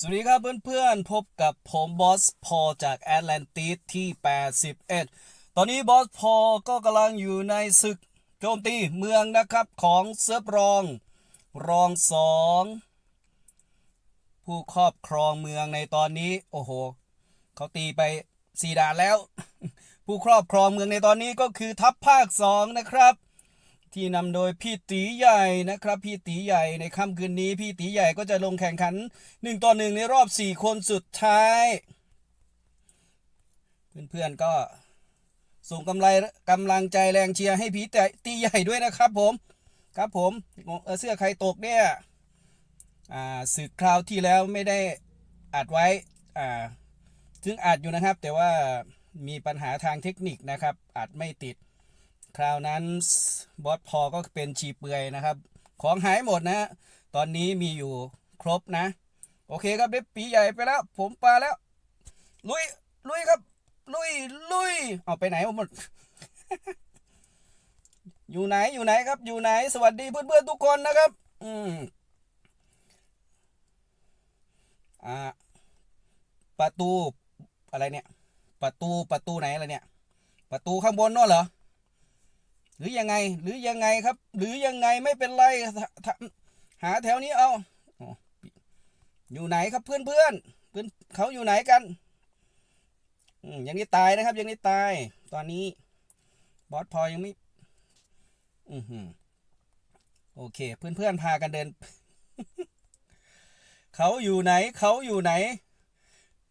สวัสดีครับเพื่อนๆ พบกับผมบอสพอจากแอตแลนติสที่ 81 ตอนนี้บอสพอก็กำลังอยู่ในศึกโจมตีเมืองนะครับของเซิร์ฟรอง รองสองผู้ครอบครองเมืองในตอนนี้ โอ้โหเขาตีไปสี่ด่านแล้ว ผู้ครอบครองเมืองในตอนนี้ก็คือทัพภาคสองนะครับ ที่นำโดยพี่ตีใหญ่นะครับ พี่ตีใหญ่ในค่ำคืนนี้ พี่ตีใหญ่ก็จะลงแข่งขันหนึ่งต่อหนึ่งในรอบสี่คนสุดท้าย เพื่อนๆก็ส่งกำไรกำลังใจแรงเชียร์ให้พี่ตีใหญ่ด้วยนะครับผมครับผมเอเสื้อใครตกเนี่ยอ่าสึกคราวที่แล้วไม่ได้อัดไว้อ่าซึ่งอัดอยู่นะครับ แต่ว่ามีปัญหาทางเทคนิคนะครับอัดไม่ติด คราวนั้นบอสพอก็เป็นชีเปือยนะครับ ของหายหมดนะ ตอนนี้มีอยู่ครบนะ โอเคครับได้ปีใหญ่ไปแล้ว ผมปลาแล้ว ลุย ลุยครับ ลุย ลุย เอาไปไหนหมด อยู่ไหนอยู่ไหนครับ อยู่ไหน สวัสดีเพื่อนๆทุกคนนะครับ อืมอ่าประตูอะไรเนี่ย ประตูประตูไหนอะไรเนี่ย ประตูข้างบนนั่นเหรอ หรือยังไงหรือยังไงครับ หรือยังไงไม่เป็นไรหาแถวนี้เอาอยู่ไหนครับเพื่อนเพื่อนเพื่อนเขาอยู่ไหนกันอย่างนี้ตายนะครับอย่างนี้ตาย ตอนนี้บอสพอยังไม่อือหือโอเค เพื่อนเพื่อนพากันเดิน เขาอยู่ไหน เขาอยู่ไหน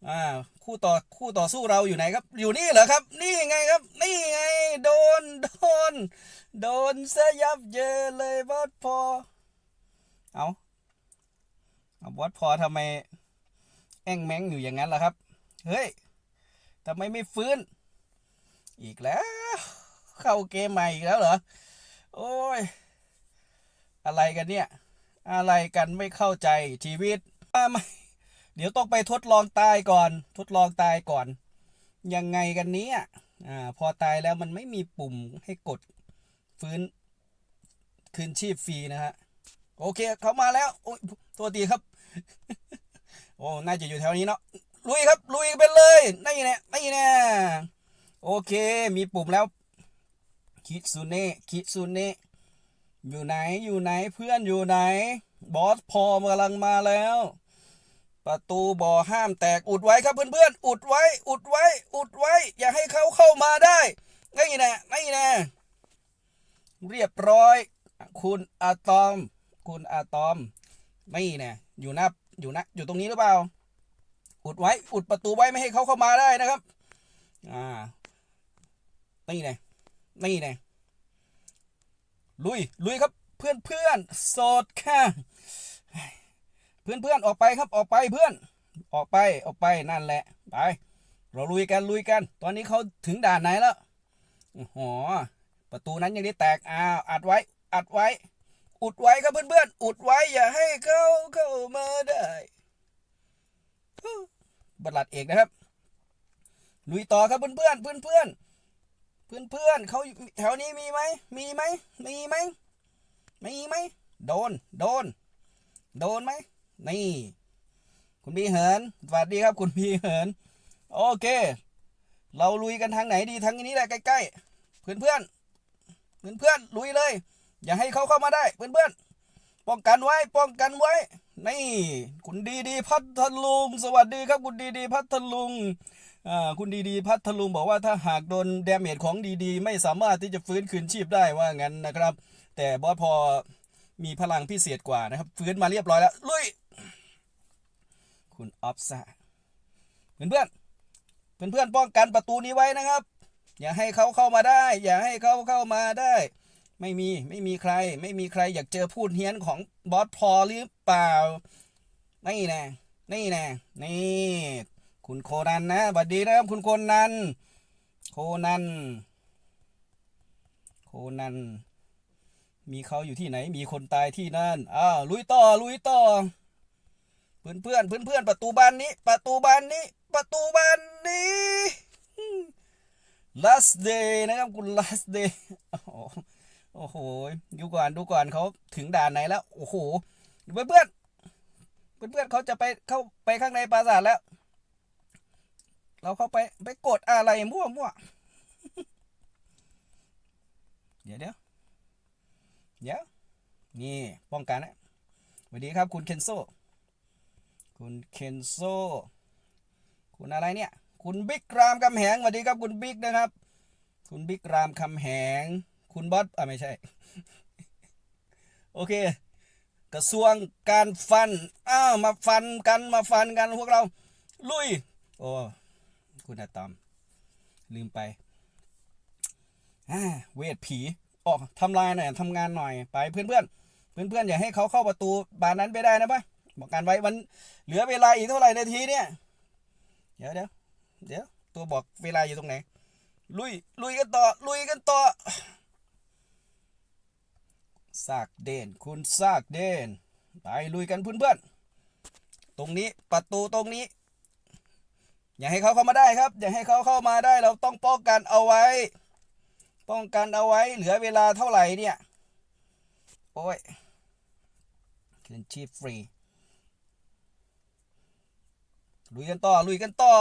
อ่าคู่ต่อคู่ต่อสู้เราอยู่ไหนครับ อยู่นี่เหรอครับ นี่ไงครับ นี่ไง โดนโดน โดนซะยับเยินเลยบอสพอ เอาเอาบอสพอทำไม แอ่งแมงอยู่อย่างนั้นล่ะครับ เฮ้ยทำไมไม่ฟื้น อีกแล้ว เข้าเกมใหม่อีกแล้วเหรอ โอ้ย อะไรกันเนี่ย อะไรกันไม่เข้าใจชีวิตอ่าไม่ เดี๋ยวต้องไปทดลองตายก่อน ทดลองตายก่อน ยังไงกันเนี้อ่าพอตายแล้วมันไม่มีปุ่มให้กดฟื้นคืนชีพฟรีนะฮะโอเคเขามาแล้วโอ้ยโทษทีครับ โอ้น่าจะอยู่แถวนี้เนาะลุยครับลุยไปเลยนี่แน่นี่แน่โอเคมีปุ่มแล้วคิซุเนะคิซุเนะอยู่ไหนอยู่ไหนเพื่อนอยู่ไหน บอสพอมกำลังมาแล้ว ประตูบ่อห้ามแตกอุดไว้ครับเพื่อนๆ อุดไว้ อุดไว้ อุดไว้ อย่าให้เขาเข้ามาได้นี่น่นี่น่เรียบร้อย คุณอะตอม คุณอะตอมไม่น่อยู่หน้าอยู่นะอยู่ตรงนี้หรือเปล่า อุดไว้ อุดประตูไว้ไม่ให้เขาเข้ามาได้นะครับ อ่านี่น่นี่น่ลุย ลุยครับเพื่อนเพื่อนๆโสดค่ะ พื่อนเพื่อนๆออกไปครับออกไปเพื่อน ออกไปออกไปนั่นแหละไปเราลุยกันลุยกัน ตอนนี้เขาถึงด่านไหนแล้วโอ้โหประตูนั้นยังได้แตกอ้าวอัดไว้อัดไว้ อุดไว้ครับเพื่อนเพื่อนๆอุดไว้อย่าให้เขาเข้ามาได้บัตรหลัดเอกนะครับลุยต่อครับเพื่อนเพื่อนเพื่อนเพื่อนเพื่อนเพื่อนๆเขาแถวนี้มีไหมมีไหมมีไหมมีไหมโดนโดน โดนไหม นี่ คุณพี่เหินสวัสดีครับ คุณพี่เหิน โอเค เราลุยกันทางไหนดีทางนี้แหละใกล้ๆเพื่อนเพื่อนเพื่อนเพื่อนลุยเลย อย่าให้เขาเข้ามาได้เพื่อนเพื่อนป้องกันไว้ป้องกันไว้ นี่ คุณดีดีพัทลุง สวัสดีครับ คุณดีดีพัทลุงคุณดีดีพัทลุงบอกว่าถ้าหากโดนดาเมจของดีดี ไม่สามารถที่จะฟื้นคืนชีพได้ว่างั้นนะครับ แต่บอสพอมีพลังพิเศษกว่านะครับ ฟื้นมาเรียบร้อยแล้วลุย คุณออฟซ่าเพื่อนเพื่อนเพื่อนเพื่อนป้องกันประตูนี้ไว้นะครับ อย่าให้เขาเข้ามาได้ อย่าให้เขาเข้ามาได้ ไม่มีไม่มีใคร ไม่มีใครอยากเจอพูดเฮี้ยนของบอสพอหรือเปล่านี่แน่นี่แน่นี่คุณโคนันนะสวัสดีนะครับคุณโคนัน โคนัน โคนัน มีเขาอยู่ที่ไหน มีคนตายที่นั่น อ้าว ลุยต่อ ลุยต่อ พื่อนเพื่อนเพื่อนเพื่อนประตูบานนี้ ประตูบานนี้ ประตูบานนี้ last day นะครับคุณ last day โอ้โหดูก่อนดูก่อนเขาถึงด่านไหนแล้ว โอ้โหเพื่อนเพื่อนเพื่อนๆเขาจะไปเข้าไปข้างในปราสาทแล้ว เราเข้าไปไปกดอะไรมั่วมั่วเดี๋ยวเดี๋ยวเดี๋ยวนี่ป้องกันนะสวัสดีครับคุณเคนโซ คุณเคนโซ คุณอะไรเนี่ย คุณบิ๊กรามคำแหงสวัสดีครับคุณบิ๊กนะครับ คุณบิ๊กรามคำแหง คุณบอสอะไม่ใช่ โอเค กระทรวงการฟัน อ้าวมาฟันกันมาฟันกันพวกเรา ลุย โอ้คุณอะตอม ลืมไปเวทผี ออกทำลายหน่อยทำงานหน่อย ไปเพื่อนเพื่อนเพื่อนเพื่อนๆอย่าให้เขาเข้าประตูบานนั้นไปได้นะปะ บอกกันไว้วันเหลือเวลาอีกเท่าไหร่นาทีเนี่ย เดี๋ยวเดี๋ยวเดี๋ยวตัวบอกเวลาอยู่ตรงไหน ลุย ลุยกันต่อ ลุยกันต่อซากเด่นคุณซากเด่นไปลุยกันเพื่อนๆ ตรงนี้ประตูตรงนี้ อย่าให้เขาเข้ามาได้ครับ อย่าให้เขาเข้ามาได้ เราต้องป้องกันเอาไว้ ป้องกันเอาไว้ เหลือเวลาเท่าไหร่เนี่ย โอ้ยคืนชีพฟรี ลุยกันต่อลุยกันต่อ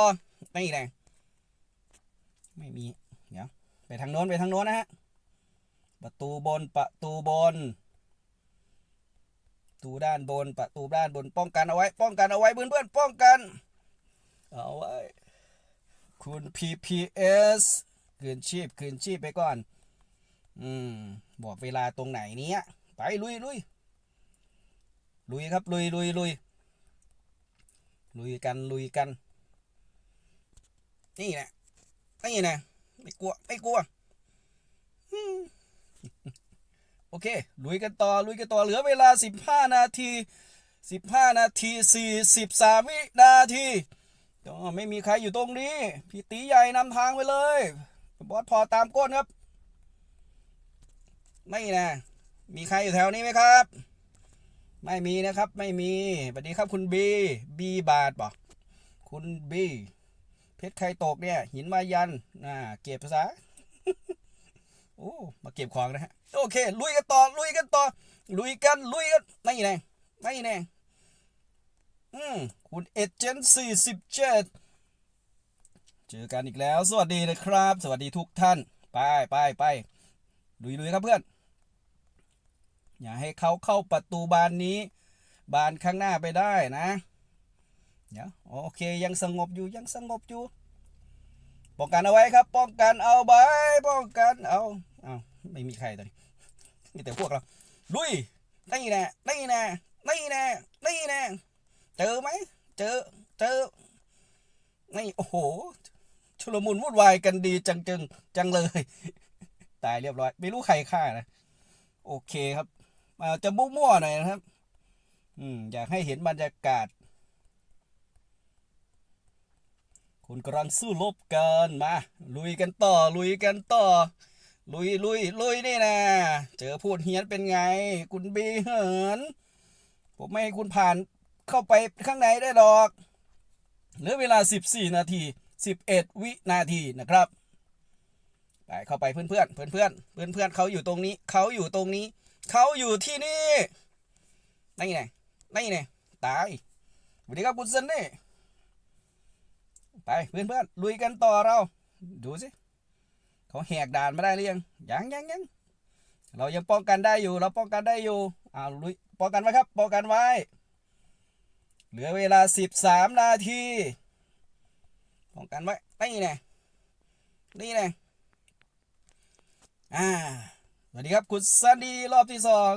ไม่ไงไม่มีเดี๋ยวไปทางโน้นไปทางโน้นนะฮะประตูบนประตูบนประตูด้านบนประตูด้านบนป้องกันเอาไว้ ป้องกันเอาไว้เพื่อนๆป้องกันเอาไว้ คุณ PPS คืนชีพคืนชีพไปก่อน อืมบอกเวลาตรงไหนเนี้ยไปลุยลุยลุยครับลุยลุยลุย ลุยกันลุยกัน นี่แหละนี่แหละไม่กลัวไม่กลัวโอเค ลุยกันต่อ ลุยกันต่อ เหลือเวลา 15 นาที 15 นาที 43 วินาทีก็ไม่มีใครอยู่ตรงนี้ พี่ตีใหญ่นำทางไปเลย บอสพอตามก้นครับ ไม่นะ มีใครอยู่แถวนี้ไหมครับ ไม่มีนะครับ ไม่มีสวัสดีครับคุณบีบีบาทบอกคุณบีเพชรใครตกเนี่ย หินมายันอ่าเก็บภาษาโอ้มาเก็บของนะฮะโอเค ลุยกันต่อลุยกันต่อลุยกันลุยกันไม่แน่ไม่แน่อืมคุณเอเจนต์สี่สิบเจ็ดเจอกันอีกแล้ว สวัสดีนะครับ สวัสดีทุกท่าน ไปไปไปลุยลุยครับเพื่อน อย่าให้เขาเข้าประตูบานนี้ บานข้างหน้าไปได้นะเดี๋ยวโอเคยังสงบอยู่ยังสงบอยู่ ป้องกันเอาไว้ครับ ป้องกันเอาไว้ป้องกันเอาเอาไม่มีใครตอนนี้มีแต่พวกเราลุยนี่แน่นี่แน่นี่แน่นี่แน่เจอไหมเจอเจอนี่โอ้โหชุลมุนวุ่นวายกันดีจังจังจังเลย ตายเรียบร้อย ไม่รู้ใครฆ่านะ โอเคครับ จะมั่วๆหน่อยนะครับ อืมอยากให้เห็นบรรยากาศ คุณกำลังสู้รบกันมา ลุยกันต่อ ลุยกันต่อ ลุยลุยลุยนี่นะเจอพูดเฮียนเป็นไง คุณบีเหิน ผมไม่ให้คุณผ่านเข้าไปข้างในได้หรอกเหลือเวลา 14 นาที 11 วินาทีนะครับไปเข้าไปเพื่อนเพื่อนเพื่อนเพื่อนเพื่อนเพื่อนเขาอยู่ตรงนี้เขาอยู่ตรงนี้ เขาอยู่ที่นี่นี่ไงนี่ไงตายสวัสดีครับคุณซันนี่ไปเพื่อนเพื่อนๆลุยกันต่อเรา ดูสิเขาแหกด่านมาได้หรือยังยังยังยังเรายังป้องกันได้อยู่ เราป้องกันได้อยู่อ้าวลุยป้องกันไว้ครับป้องกันไว้ เหลือเวลาสิบสามนาทีป้องกันไว้นี่ไงนี่ไงอ่า วัสดีครับคุณซันดีรอบที่สอง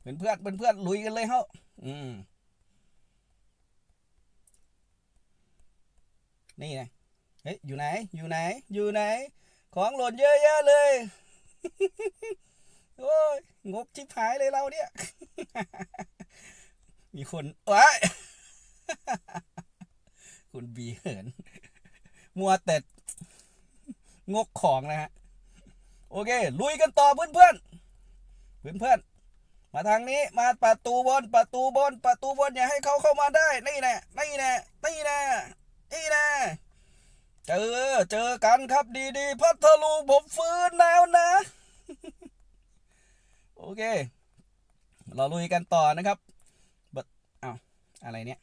เพื่อนเพื่อนเพื่อนเพื่อนลุยกันเลยเฮ้าอืมนี่ไงเฮ้ยอยู่ไหน อยู่ไหน อยู่ไหน ของหล่นเยอะแยะเลย โอ้ยงกชิบหายเลยเราเนี่ย มีคนว้ายคุณบีเหิน มัวแต่งกของนะฮะ โอเค ลุยกันต่อเพื่อนเพื่อนเพื่อนเพื่อนมาทางนี้มาประตูบนประตูบนประตูบนอย่าให้เขาเข้ามาได้นี่แน่นี่แน่นี่แน่นี่แน่เจอเจอกันครับดีๆพัทลุงผมฟื้นแล้วนะ โอเค เราลุยกันต่อนะครับอะไรเนี่ย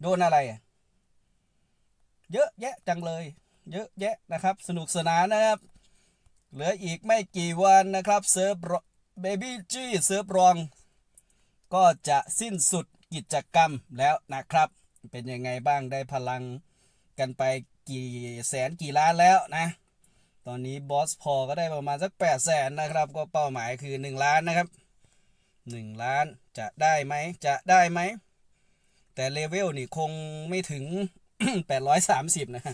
โดนอะไรอะเยอะแยะจังเลย เยอะแยะนะครับ สนุกสนานนะครับ เหลืออีกไม่กี่วันนะครับเซิร์ฟเบบี้จี้เซิร์ฟรอง ก็จะสิ้นสุดกิจกรรมแล้วนะครับ เป็นยังไงบ้างได้พลังกันไปกี่แสนกี่ล้านแล้วนะ ตอนนี้บอสพอก็ได้ประมาณสัก 8 แสนนะครับ ก็เป้าหมายคือ 1 ล้านนะครับ 1 ล้านจะได้ไหมจะได้ไหม แต่เลเวลนี่คงไม่ถึง 830 นะ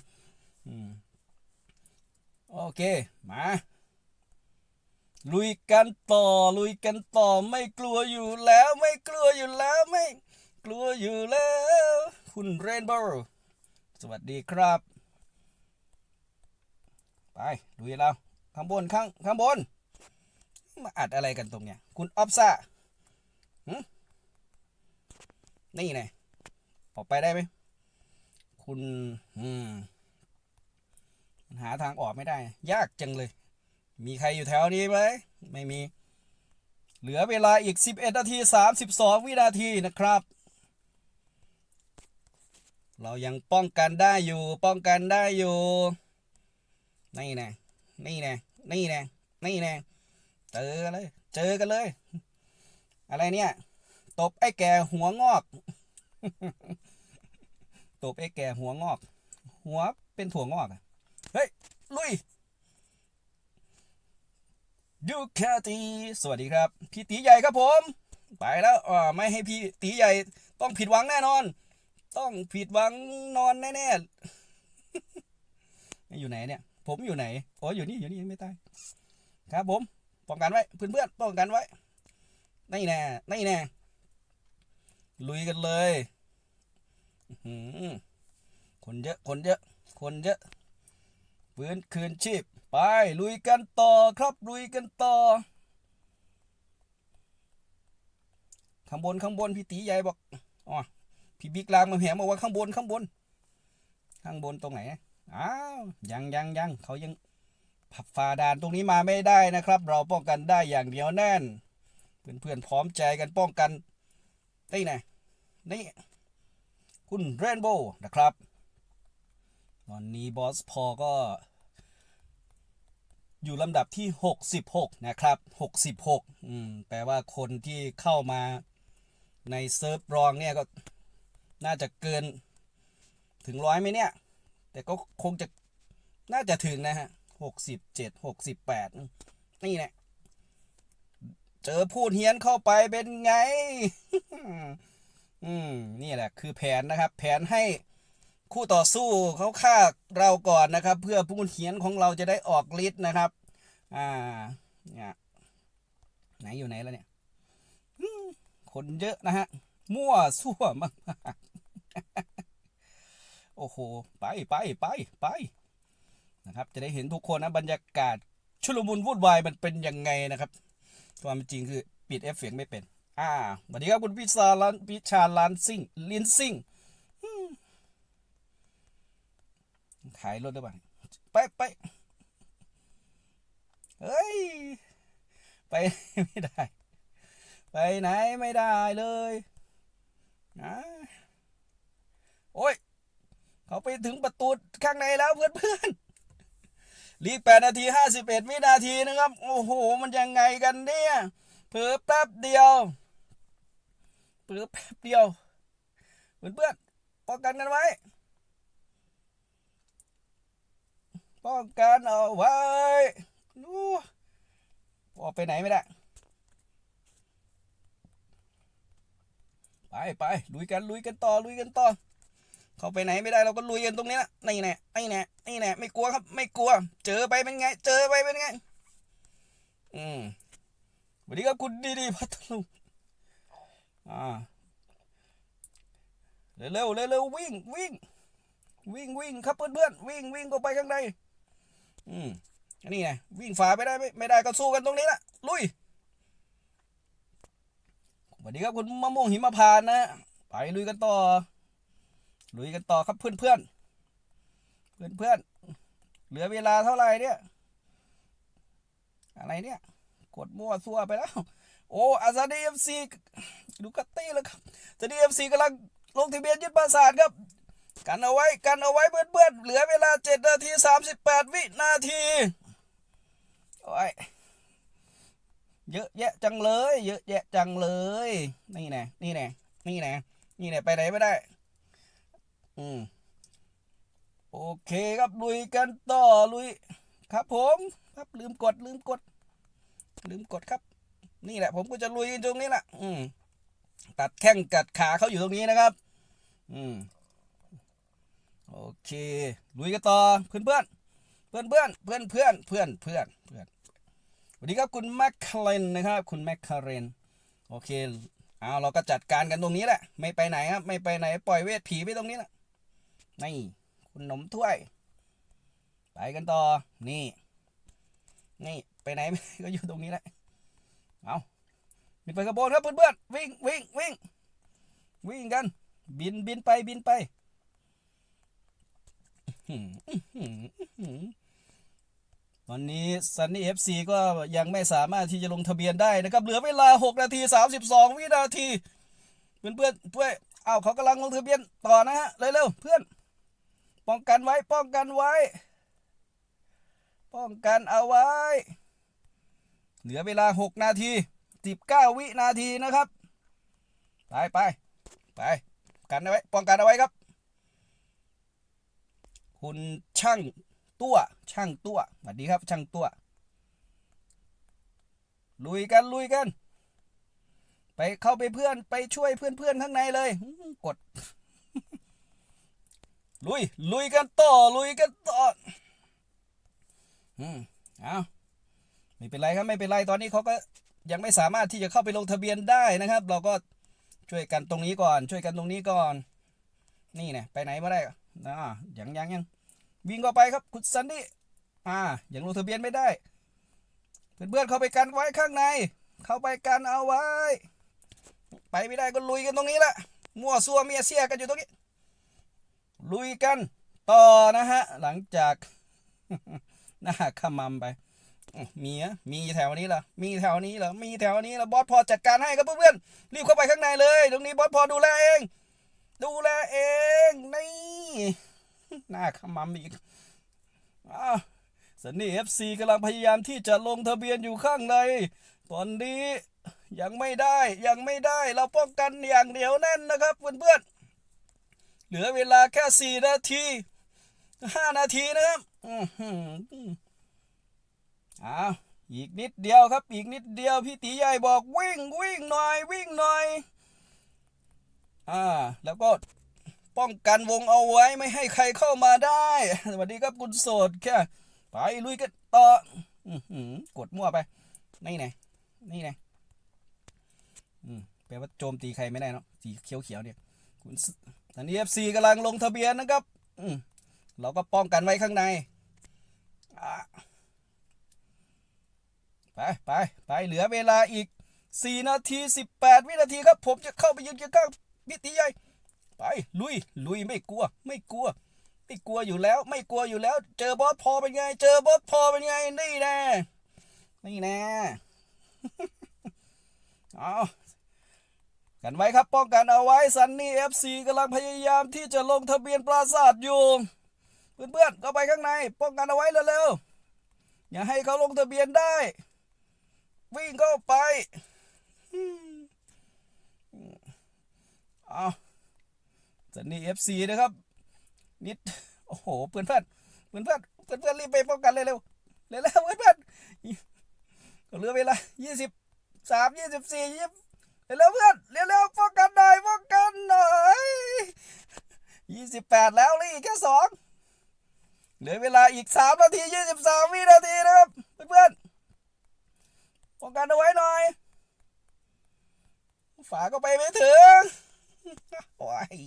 อืม โอเค มา ลุยกันต่อ ลุยกันต่อ ไม่กลัวอยู่แล้ว ไม่กลัวอยู่แล้วไม่กลัวอยู่แล้ว คุณเรนโบว์สวัสดีครับ ไปลุยเราข้างบนข้างข้างบน มาอัดอะไรกันตรงเนี้ย คุณออฟซ่าหนี่ไงออกไปได้ไหม คุณ อืม หาทางออกไม่ได้ ยากจังเลย มีใครอยู่แถวนี้ไหมไม่มี เหลือเวลาอีก 11 นาที 32 วินาทีนะครับ เรายังป้องกันได้อยู่ ป้องกันได้อยู่ นี่แน่นี่แน่นี่แน่นี่แน่เจอเลย เจอกันเลย อะไรเนี่ย ตบไอ้แก่หัวงอก ตบไอ้แก่หัวงอก หัวเป็นถั่วงอกอะ ลุยดูคาตีสวัสดีครับ พี่ตีใหญ่ครับผม ไปแล้วอ่าไม่ให้พี่ตีใหญ่ ต้องผิดหวังแน่นอน ต้องผิดหวังนอนแน่ๆอยู่ไหนเนี่ย ผมอยู่ไหนอ๋อยู่นี่อยู่นี่ไม่ตายครับผมป้องกันไว้เพื่อนๆป้องกันไว้นี่แน่นี่แน่ลุยกันเลยอื้อหือคนเยอะคนเยอะคนเยอะ ฟื้นคืนชีพ ไปลุยกันต่อครับลุยกันต่อ ข้างบนข้างบนพี่ตีใหญ่บอกอ๋อพี่บิ๊กลางมาแหมบอกว่าข้างบนข้างบน ข้างบนตรงไหนอ้าวยังยังยังเขายังผับฝ่าด่านตรงนี้มาไม่ได้นะครับ เราป้องกันได้อย่างเดียวแน่น เพื่อนๆพร้อมใจกันป้องกันนี่ไงนี่คุณเรนโบว์นะครับ ตอนนี้บอสพอก็อยู่ลำดับที่ 66 นะครับ 66 อืม แปลว่าคนที่เข้ามาในเซิร์ฟรองเนี่ยก็น่าจะเกินถึงร้อยไหมเนี่ย แต่ก็คงจะน่าจะถึงนะฮะ 67 68 นี่แหละ เจอพูดเฮียนเข้าไปเป็นไง อืม นี่แหละคือแผนนะครับ แผนให้ คู่ต่อสู้เขาฆ่าเราก่อนนะครับ เพื่อพูดเฮียนของเราจะได้ออกฤทธิ์นะครับ อ่าเนี่ยไหนอยู่ไหนแล้วเนี่ยคนเยอะนะฮะ มั่วซั่วมากๆโอ้โห ไปไปไปไปนะครับ จะได้เห็นทุกคนนะบรรยากาศชุลมุนวุ่นวายมันเป็นยังไงนะครับ ความจริงคือปิดเอฟเฟกต์ไม่เป็น อ่าสวัสดีครับคุณพิชาลันพิชาลันซิงลินซิงอืม ขายรถได้ป่ะไปไปเฮ้ย ไปไม่ได้ ไปไหนไม่ได้เลยนะโอ้ย เขาไปถึงประตูข้างในแล้วเพื่อนเพื่อนๆลีกแปดนาทีห้าสิบเอ็ดวินาทีนะครับ โอ้โห มันยังไงกันเนี่ยเพิ่แป๊บเดียวเพิ่แป๊บเดียว เพื่อนเพื่อนป้องกันกันไว้ ป้องกันเอาไว้นู้ออกไปไหนไม่ได้ ไปไปลุยกันลุยกันต่อลุยกันต่อ เขาไปไหนไม่ได้เราก็ลุยกันตรงนี้นะนี่แน่นี่แน่นี่แน่ไม่กลัวครับ ไม่กลัว เจอไปเป็นไง เจอไปเป็นไง อืมสวัสดีครับคุณดีดีพัทลุงอ่าเร็วเร็วเร็ววิ่งวิ่งวิ่งวิ่งครับเพื่อนเพื่อนวิ่งวิ่งเข้าไปข้างใน อืมอันนี้ไงวิ่งฝ่าไปได้ไม่ไม่ได้ก็สู้กันตรงนี้ละลุยสวัสดีครับคุณมะม่วงหิมพานนะไปลุยกันต่อ ลุยกันต่อครับเพื่อนเพื่อนเพื่อนเพื่อนเหลือเวลาเท่าไหร่เนี่ย อะไรเนี่ย กดมั่วซั่วไปแล้ว โอ้อาซาดีเอฟซีดูกัตตี้แล้วครับซาดีเอฟซีกำลังลงทะเบียนยึดปราสาทครับ กันเอาไว้กันเอาไว้เพื่อนๆเหลือเวลาเจ็ดนาทีสามสิบแปดวินาทีโอ้ยเยอะแยะจังเลย เยอะแยะจังเลย นี่แน่นี่แน่นี่แน่นี่แน่ไปไหนไม่ได้ อืมโอเคครับลุยกันต่อลุย ครับผมครับลืมกดลืมกด ลืมกดครับ นี่แหละ ผมก็จะลุยตรงนี้แหละอืมตัดแข้งกัดขาเขาอยู่ตรงนี้นะครับ อืม โอเคลุยกันต่อเพื่อนเพื่อนเพื่อนเพื่อนเพื่อนเพื่อนเพื่อนเพื่อนเพื่อนสวัสดีครับคุณแมคคาเรนนะครับคุณแมคคาเรนโอเคเอาเราก็จัดการกันตรงนี้แหละ ไม่ไปไหนครับ ไม่ไปไหนปล่อยเวทผีไว้ตรงนี้แหละนี่คุณหนมถ้วย ไปกันต่อนี่ นี่ไปไหนก็อยู่ตรงนี้แหละเอามีไปกระโบนครับเพื่อนๆวิ่งวิ่งวิ่งวิ่งกัน บินบินไปบินไป ตอนนี้ซันนี่เอฟซีก็ยังไม่สามารถที่จะลงทะเบียนได้นะครับ เหลือเวลา 6 นาที 32 วินาที เพื่อนเพื่อนเพื่อนอ้าวเขากำลังลงทะเบียนต่อนะฮะเร็วๆเพื่อน ป้องกันไว้ป้องกันไว้ ป้องกันเอาไว้ เหลือเวลา 6 นาที 19 วินาทีนะครับ ไปไปไปกันเอาไว้ป้องกันเอาไว้ครับ คุณช่างตัวช่างตัวสวัสดีครับช่างตัว ลุยกันลุยกัน ไปเข้าไปเพื่อนไปช่วยเพื่อนเพื่อนๆข้างในเลยกด ลุยลุยกันต่อลุยกันต่ออืมเอาไม่เป็นไรครับไม่เป็นไรตอนนี้เขาก็ยังไม่สามารถที่จะเข้าไปลงทะเบียนได้นะครับ เราก็ช่วยกันตรงนี้ก่อน ช่วยกันตรงนี้ก่อน นี่เนี่ยไปไหนม่ได้ อ่ายังยังยังวิ่งเข้าไปครับคุณซันดี้อ่ายังลงทะเบียนไม่ได้ เพื่อนๆเข้าไปกันไว้ข้างใน เข้าไปกันเอาไว้ ไปไม่ได้ก็ลุยกันตรงนี้แหละมั่วซัวเมียเสียกันอยู่ตรงนี้ ลุยกันต่อนะฮะ หลังจากหน้าขมำไปมีอะมีแถวนี้เหรอ มีแถวนี้เหรอ มีแถวนี้เหรอบอสพอจัดการให้ครับเพื่อนๆ รีบเข้าไปข้างในเลย ตรงนี้บอสพอดูแลเอง ดูแลเองนี่หน้าขมำอีกอสันนี่เอฟซีกำลังพยายามที่จะลงทะเบียนอยู่ข้างใน ตอนนี้ยังไม่ได้ยังไม่ได้เราป้องกันอย่างเดียวแน่นนะครับเพื่อนๆเหลือเวลาแค่สี่นาทีห้านาทีนะครับอือหืออ้าวอีกนิดเดียวครับ อีกนิดเดียวพี่ตีใหญ่บอกวิ่งวิ่งหน่อยวิ่งหน่อย อ่า แล้วก็ป้องกันวงเอาไว้ไม่ให้ใครเข้ามาได้ สวัสดีครับคุณโสดแค่ไปลุยกันต่ออื้อหือกดมั่วไป นี่ไงนี่ไงอืมแปลว่าโจมตีใครไม่ได้เนาะสีเขียวเขียวๆเนี่ยคุณตอนนี้เอฟซีกำลังลงทะเบียนนะครับอืมเราก็ป้องกันไว้ข้างในไปไปไปเหลือเวลาอีก 4 นาที 18 วินาทีครับ ผมจะเข้าไปยืนเคียงข้า งพิธีใหญ่ไปลุยลุยไม่กลัว ไม่กลัว ไม่กลัวอยู่แล้ว ไม่กลัวอยู่แล้ว เจอบอสพอเป็นไง เจอบอสพอเป็นไงนี่แน่นี่แน่เอากันไว้ครับป้องกันเอาไว้ซันนี่เอฟซีกำลังพยายามที่จะลงทะเบียนปราสาทอยู่เพื่อนๆเข้าไปข้างใน ป้องกันเอาไว้เร็วๆอย่าให้เขาลงทะเบียนได้ วิ่งเข้าไป เอาสันนี่เอฟซีนะครับ นิด โอ้โห เพื่อนเพื่อนเพื่อนเพื่อนเพื่อนเพื่อนรีบไปป้องกันเร็วเร็วเร็วเร็วเพื่อนเพื่อนเหลือเวลายี่สิบสามยี่สิบสี่ยี่เร็วเร็วเพื่อนเร็วเร็วป้องกันหน่อยป้องกันหน่อยยี่สิบแปดแล้วเหลยอีกแค่สองเหลือเวลาอีกสามนาทียี่สิบสามวินาทีนะครับเพื่อนเพื่อนป้องกันเอาไว้หน่อยฝาก็ไปไม่ถึง โอ้ย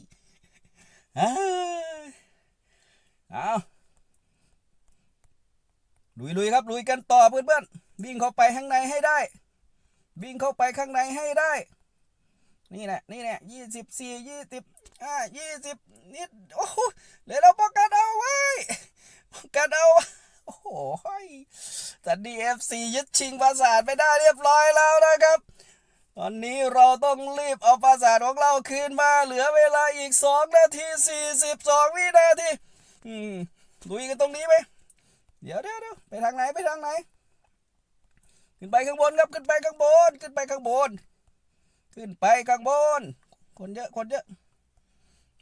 เอ้เอาลุยลุยครับ ลุยกันต่อเพื่อนเพื่อนวิ่งเข้าไปข้างในให้ได้ วิ่งเข้าไปข้างในให้ได้ นี่แหละนี่แหละยี่สิบสี่ยี่สิบอ่ายี่สิบนิดโอ้โหเดี๋ยวเราป้องกันเอาไว้ป้องกันเอาโอ้โหสันดีเอฟซียึดชิงปราสาทไปได้เรียบร้อยแล้วนะครับ ตอนนี้เราต้องรีบเอาปราสาทของเราคืนมา เหลือเวลาอีกสองนาทีสี่สิบสองวินาที อืมลุยกันตรงนี้ไหมเดี๋ยวเดี๋ยวเดี๋ยวไปทางไหนไปทางไหน ขึ้นไปข้างบนครับขึ้นไปข้างบน ขึ้นไปข้างบน ขึ้นไปข้างบน คนเยอะคนเยอะ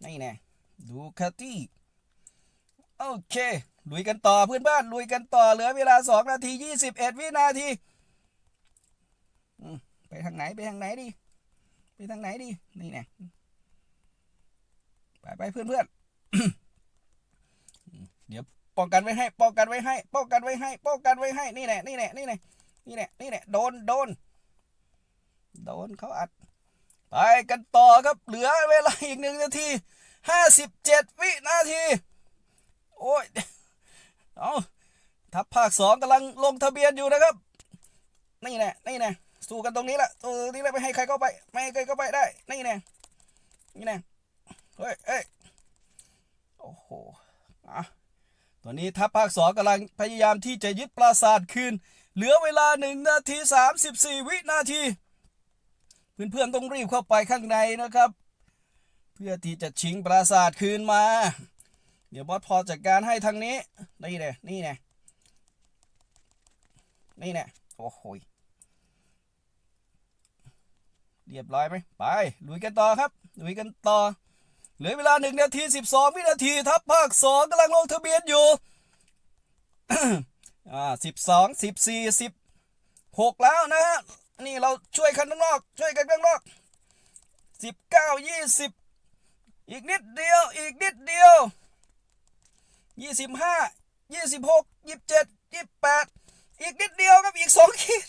นี่แน่ดูคาตี้โอเคลุยกันต่อเพื่อนบ้านลุยกันต่อเหลือเวลาสองนาทียี่สิบเอ็ดวินาที ทางไหนไปทางไหนดีไปทางไหนดีนี่แน่ไปไปเพื่อนเพื่อนเดี๋ยวป้องกันไว้ให้ป้องกันไว้ให้ป้องกันไว้ให้ป้องกันไว้ให้นี่แน่นี่แน่นี่แน่นี่แน่นี่แน่โดนโดนโดนเขาอัด ไปกันต่อครับเหลือเวลาอีกหนึ่งนาทีห้าสิบเจ็ดวินาที โอ้ยเอาทัพภาคสองกำลังลงทะเบียนอยู่นะครับ นี่แน่นี่แน่ สู้กันตรงนี้แหละตรงนี้แหละไม่ให้ใครเข้าไป ไม่ให้ใครเข้าไปได้ นี่แน่นี่แน่เฮ้ยเฮ้ยโอ้โหอะตอนนี้ทัพภาคสองกำลังพยายามที่จะยึดปราสาทคืน เหลือเวลาหนึ่งนาทีสามสิบสี่วินาที เพื่อนๆต้องรีบเข้าไปข้างในนะครับ เพื่อที่จะชิงปราสาทคืนมา เดี๋ยวบอสพอจัดการให้ทางนี้ นี่แน่นี่แน่นี่แน่โอ้โหย เรียบร้อยไหมไปลุยกันต่อครับลุยกันต่อ เหลือเวลาหนึ่งนาทีสิบสองวินาทีทัพภาคสองกำลังลงทะเบียนอยู่อ่าสิบสองสิบสี่สิบหกแล้วนะฮะนี่เราช่วยกันข้างนอก ช่วยกันข้างนอกสิบเก้ายี่สิบอีกนิดเดียวอีกนิดเดียวยี่สิบห้ายี่สิบหกยี่สิบเจ็ดยี่สิบแปดอีกนิดเดียวครับอีกสองขีด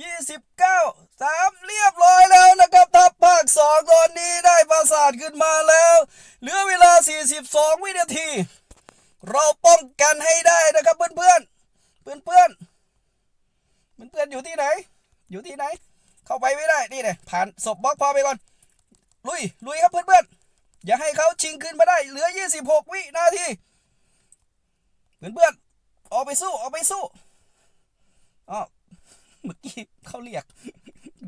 ยี่สิบเก้าสามเรียบร้อยแล้วนะครับทัพภาคสองตอนนี้ได้ปราสาทขึ้นมาแล้ว เหลือเวลาสี่สิบสองวินาที เราป้องกันให้ได้นะครับเพื่อนเพื่อนเพื่อนเพื่อนเพื่อนอยู่ที่ไหน อยู่ที่ไหน เข้าไปไม่ได้ นี่เลยผ่านศพบล็อกพอไปก่อน ลุย ลุยครับเพื่อนๆอนอย่าให้เขาชิงขึ้นมาได้ เหลือ 26 วินาที เพื่อนๆออกไปสู้ ออกไปสู้อ๋อ เมื่อกี้เขาเรียก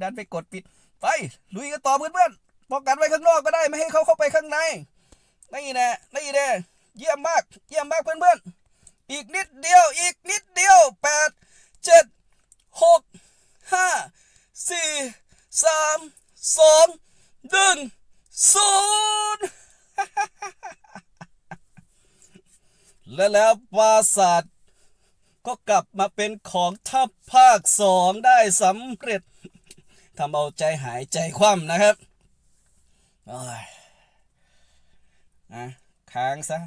ดันไปกดปิด ไปลุยกันต่อเพื่อนๆป้องกันไว้ข้างนอกก็ได้ไม่ให้เขาเข้าไปข้างในนี่แน่นี่แน่เยี่ยมมาก เยี่ยมมากเพื่อนๆอีกนิดเดียว อีกนิดเดียวแปดเจ็ดหกห้าสี่สามสองหนึ่งศูนย์และแล้วปราสาท ก็กลับมาเป็นของทัพภาคสองได้สำเร็จทำเอาใจหายใจคว่ำนะครับโอ้ยอะค้างซะ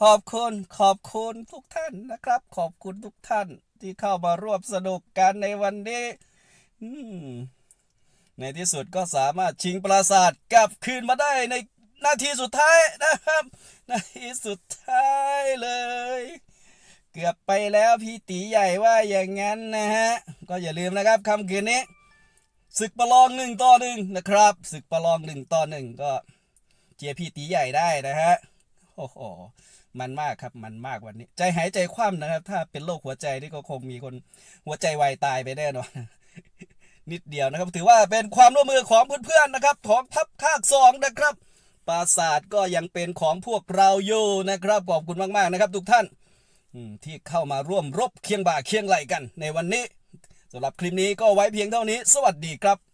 ขอบคุณขอบคุณทุกท่านนะครับ ขอบคุณทุกท่านที่เข้ามาร่วมสนุกกันในวันนี้ในที่สุดก็สามารถชิงปราสาทกลับคืนมาได้ในนาทีสุดท้ายนะครับ นาทีสุดท้าย แล้วพี่ตีใหญ่ว่าอย่างนั้นนะฮะ ก็อย่าลืมนะครับคำคืนนี้ศึกประลองหนึ่งต่อหนึ่งนะครับศึกประลองหนึ่งต่อหนึ่งก็เจียพี่ตีใหญ่ได้นะฮะโอ้โหมันมากครับมันมากวันนี้ ใจหายใจคว่ำนะครับ ถ้าเป็นโรคหัวใจนี่ก็คงมีคนหัวใจวายตายไปแน่นอนนิดเดียวนะครับ ถือว่าเป็นความร่วมมือของเพื่อนๆนะครับ ของทัพภาคสองนะครับปราสาทก็ยังเป็นของพวกเราอยู่นะครับขอบคุณมากๆนะครับ ทุกท่าน ที่เข้ามาร่วมรบเคียงบ่าเคียงไหลกันในวันนี้สำหรับคลิปนี้ก็ไว้เพียงเท่านี้ สวัสดีครับ